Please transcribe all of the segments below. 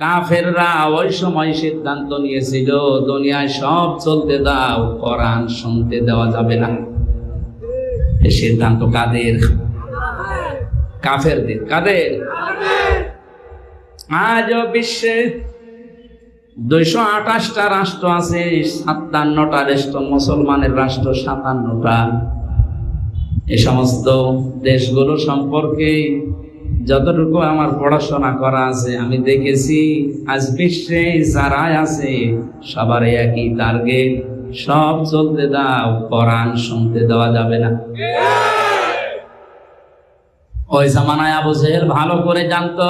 কাফেররা ওই সময় সিদ্ধান্ত নিয়েছিল, দুনিয়ায় সব চলতে দাও, কোরআন শুনতে দেওয়া যাবে না। এই সিদ্ধান্ত কাদের? কাফেরদের। কাদের? আজও বিশ্বে দুইশো আঠাশটা রাষ্ট্র আছে, সাতান্নটা রাষ্ট্র, মুসলমানের রাষ্ট্র সাতান্নটা। এ সমস্ত দেশগুলো সম্পর্কে যতটুকু আমার পড়াশোনা করা আছে, আমি দেখেছি আজ বিশ্বে যারাই আছে সবার একই টার্গেট সব চলতে দাও, কোরআন শুনতে দেওয়া যাবে না। ওই জামানায় আবু জেহেল ভালো করে জানতো,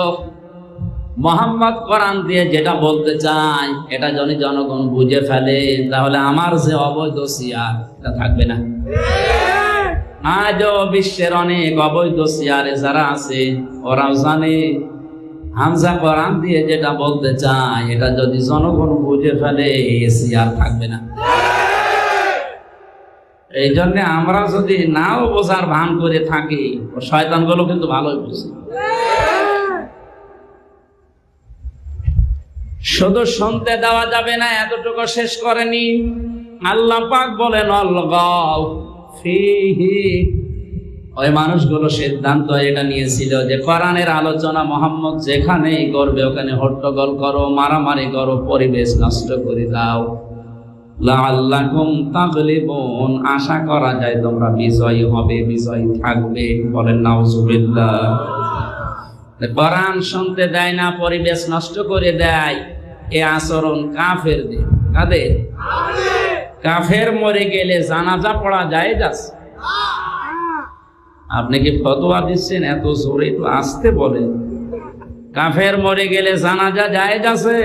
মোহাম্মদ কোরআন দিয়ে যেটা বলতে চায়, এটা যদি জনগণ বুঝে ফেলে, তাহলে আমার যে অবৈধ সিয়ার, এটা থাকবে না। আজও বিশ্বের অনেক অবৈধ সিয়ারে যারা আছে, ওরাও জানে। হামজা কোরআন দিয়ে যেটা বলতে চায়, এটা যদি জনগণ বুঝে ফেলে, এ সিয়ার থাকবে না। এই জন্য আমরা যদি নাও বোঝার ভান করে থাকি শয়তানগুলো কিন্তু ভালোই বুঝে। শুধু শুনতে দেওয়া যাবে না, এতটুকু শেষ করেনি। আল্লাহ পাক বলেন অলগাও ওই মানুষগুলো সিদ্ধান্ত এটা নিয়েছিল যে কোরআনের আলোচনা মোহাম্মদ যেখানেই করবে, ওখানে হট্টগোল করো, মারামারি করো, পরিবেশ নষ্ট করে দাও। লাআল্লাকুম তাগলিবুন। আশা করা যায় তোমরা বিজয়ী হবে, বিজয়ী থাকবে। বলেন, নাউজুবিল্লাহ। কোরআন শুনতে দেয় না, পরিবেশ নষ্ট করে দেয়। এ আচরণ কাফের দে কাদের? কাফের মরে গেলে জানাজা পড়া যায় যাস আপনি কি ফতোয়া দিচ্ছেন? এত জোরে একটু আসতে বলেন। কাফের মরে গেলে জানাজা যায় যাচ্ছে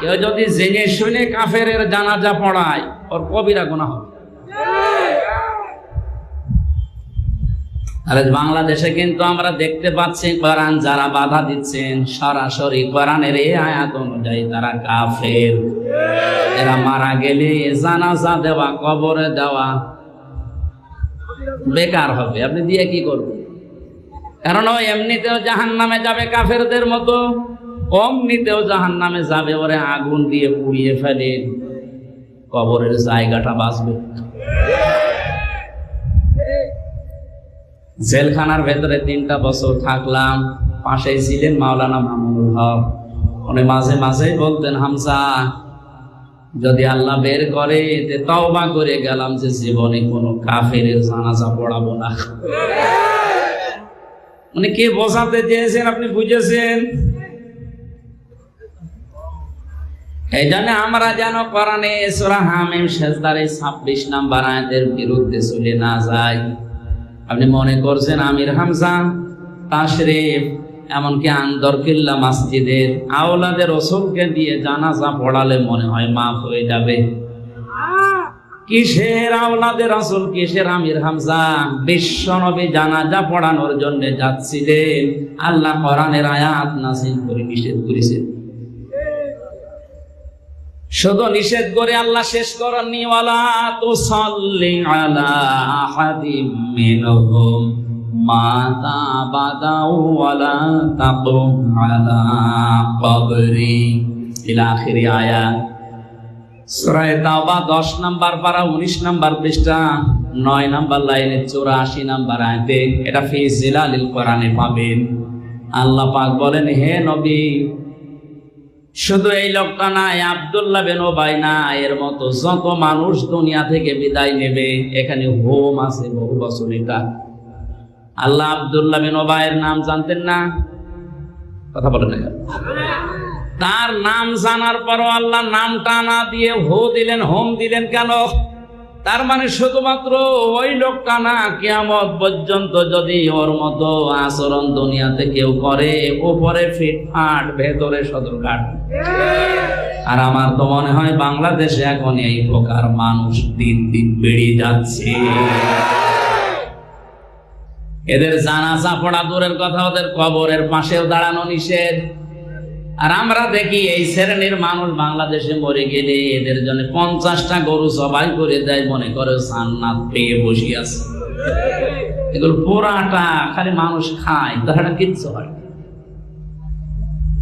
কেউ যদি জেনে শুনে কাফের জানাজা পড়ায়, ওর কবিরা গুণা হবে। আরে বাংলাদেশে কিন্তু আমরা দেখতে পাচ্ছি কোরআন যারা বাধা দিচ্ছেন, সরাসরি কোরআনের এই আয়াত অনুযায়ী তারা কাফের। এরা মারা গেলে জানাজা দেওয়া, কবরে দেওয়া বেকার হবে। আপনি দিয়ে কি করবেন? কারণ ও এমনিতেও জাহান নামে যাবে কাফেরদের মতো। অমনিতেও জাহান নামে যাবে, ওরে আগুন দিয়ে পুড়িয়ে ফেলে। কবরের জায়গাটা বাঁচবে। জেলখানার ভেতরে তিনটা বছর থাকলাম, পাশেই ছিলেন মাওলানা মামুনুল হক। উনি মাঝে মাঝেই বলতেন হামসা যদি আল্লাহ বের করে, তে তওবা করে গেলাম যে জীবনে কোনো কাফের জানাজা পড়াবো না। উনি কে বোঝাতে চেয়েছেন আপনি বুঝেছেন? এই জন্য আমরা যেন কোরআনে সূরা হামিম শেষদারে ছাব্বিশ নাম্বার আয়াতের বিরুদ্ধে চলে না যাই। আপনি মনে করছেন আমির হামজা, তাশরিফ, এমনকি আন্দরকিল্লা মসজিদের আওলাদের রসুলকে দিয়ে জানাজা পড়ালে মনে হয় মাফ হয়ে যাবে। কিসের আওলাদের রসুল, কিসের আমির হামজা? বিশ্ব নবী জানাজা পড়ানোর জন্য যাচ্ছিলেন। আল্লাহ কোরআনের আয়াত নাসিল করে নিষেধ করেছেন। শুধু নিষেধ করে আল্লাহ শেষ করেননি, ওয়ালা তুসাল্লি আলা আহাদিম মাতা বাদাউ ওয়ালা তাকুম আলা কবরি ইলা আয়াত। সূরা তাওবা 10 নাম্বার পারা 19 নাম্বার পৃষ্ঠা 9 নাম্বার লাইনে 84 নাম্বার আয়াতে, এটা ফি জিলালিল কোরআনে পাবেন। আল্লাহ পাক বলেন, হে নবী শুধু এই লোকটা নাই, আবদুল্লাহ বেন ওবাই না এর মতো যত মানুষ দুনিয়া থেকে বিদায় নেবে, এখানে হোম আছে বহু বছর এটা। আল্লাহ আবদুল্লাহ বেন ওবায়ের নাম জানতেন না? কথা বলেন তার নাম জানার পরও আল্লাহ নামটা না দিয়ে হো দিলেন, হোম দিলেন কেন? তার মানে শুধুমাত্র ওই লোকটা না, কিয়ামত পর্যন্ত যদি ওর মতো আচরণ দুনিয়াতে কেউ করে, উপরে ফিটফাট ভেতরে সদরঘাট। আর আমার তো মনে হয় বাংলাদেশে এখন এই প্রকার মানুষ দিন দিন বেড়ে যাচ্ছে। এদের জানাজা পড়া দূরের কথা, ওদের কবরের পাশেও দাঁড়ানো নিষেধ। আর আমরা দেখি এই শ্রেণির মানুষ বাংলাদেশে মরে গেলে এদের জন্য পঞ্চাশটা গরু সবাই করে দেয়, মনে করে সান্নাত পেয়ে বসে আছে। এগুলো পোড়াটা খালি মানুষ খায় তাহাটা কিচ্ছু হয়।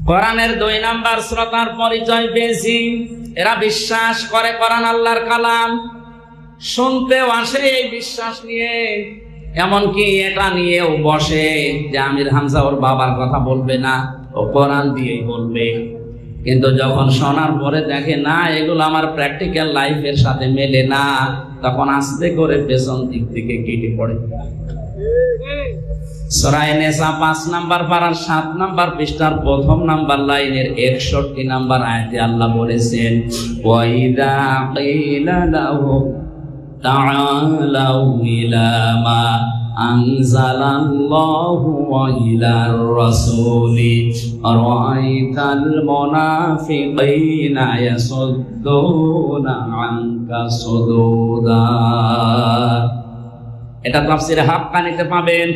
কোরআনের দুই নাম্বার শ্রোতার পরিচয় পেয়েছি। এরা বিশ্বাস করে কোরআন আল্লাহর কালাম। শুনতেও আসে এই বিশ্বাস নিয়ে। এমনকি এটা নিয়েও বসে যে আমির হামজা ওর বাবার কথা বলবে না। ও কোরআন দিয়েই বলবে। কিন্তু যখন শোনার পরে দেখে, না, এগুলো আমার প্র্যাকটিক্যাল লাইফের সাথে মেলে না, তখন আস্তে করে পেছন দিক থেকে কেটে পড়ে। সরাই পাঁচ নাম্বার সাত নাম্বার পৃষ্ঠার প্রথম নাম্বার লাইনের একষট্টি নাম্বার আল্লাহ বলেছেন أنزل الله وإلى الرسول رأيت المنافقين يصدون عنك صدودا এটা তাফসিরে হাক্কানিতে পাবেন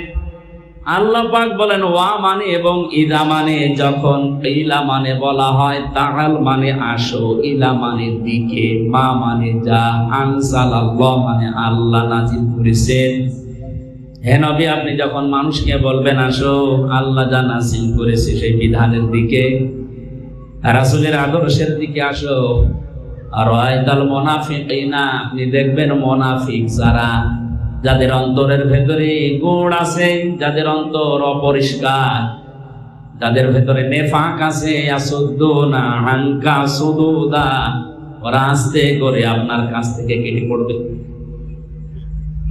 আল্লাহ পাক বলেন ওয়া মানে এবং ইদা মানে যখন ইলা মানে বলা হয় তাহাল মানে আসো ইলা মানে দিকে মা মানে যা আনসাল আল্লাহ মানে আল্লাহ নাজিল করেছেন হে আপনি যখন মানুষকে বলবেন, আসো, আল্লাহ যা নাজিল করেছে সেই বিধানের দিকে, রাসূলের আদর্শের দিকে আসো। আর আয়তাল মোনাফিকিনা, আপনি দেখবেন মোনাফিক যারা, যাদের অন্তরের ভেতরে গুণ আছে, যাদের অন্তর অপরিষ্কার, যাদের ভেতরে নেফাক আছে ওরা আস্তে করে আপনার কাছ থেকে কেটে পড়বে।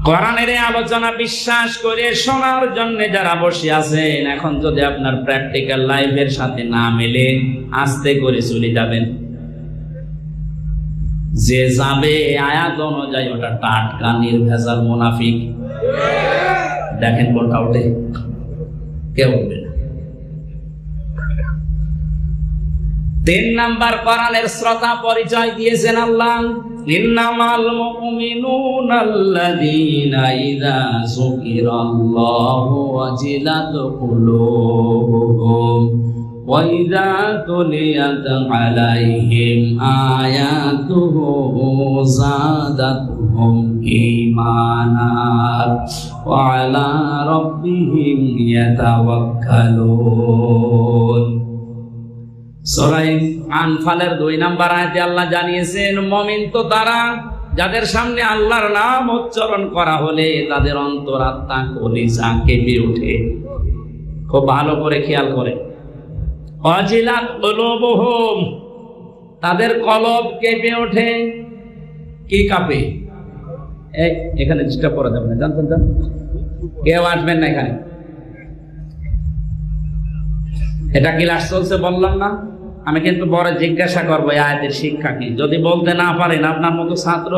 কোরআনের আলোচনা বিশ্বাস করে শোনার জন্য যারা বসে আছেন, এখন যদি আপনার প্র্যাকটিক্যাল লাইফের সাথে না মেলে, আস্তে করে চলে যাবেন। যে যাবে আয়াত অনুযায়ী ওটা টাটকা, নির্ভেজাল মুনাফিক। দেখেন কোনটা ওঠে কে উঠবে তিন নাম্বার কোরআনের শ্রোতা পরিচয় দিয়েছেন আল্লাহ ইন্নামাল মুমিনুনা আল্লাযীনা ইযা যুকিরাল্লাহু ওয়াজিলাত কুলুবুহুম وإذا تليت عليهم آياته زادتهم إيمانا وعلى ربهم يتوكلون সরাই আনফালের দুই নাম্বার আয়তে আল্লাহ জানিয়েছেন, মমিন তো তারা যাদের সামনে আল্লাহর নাম উচ্চারণ করা হলে তাদের অন্তরাত্মা কলিজা কেঁপে ওঠে। খুব ভালো করে খেয়াল করে। অজিলাত কলবহুম তাদের কলব কেঁপে ওঠে। কি কাঁপে? এখানে ডিস্টার্ব করা যাবে না। জানতেন জান কেউ আসবেন না এখানে। এটা ক্লাস চলছে, বললাম না। আমি কিন্তু বড় জিজ্ঞাসা করব আয়াতের শিক্ষা কি? যদি বলতে না পারেন, আপনার মতো ছাত্র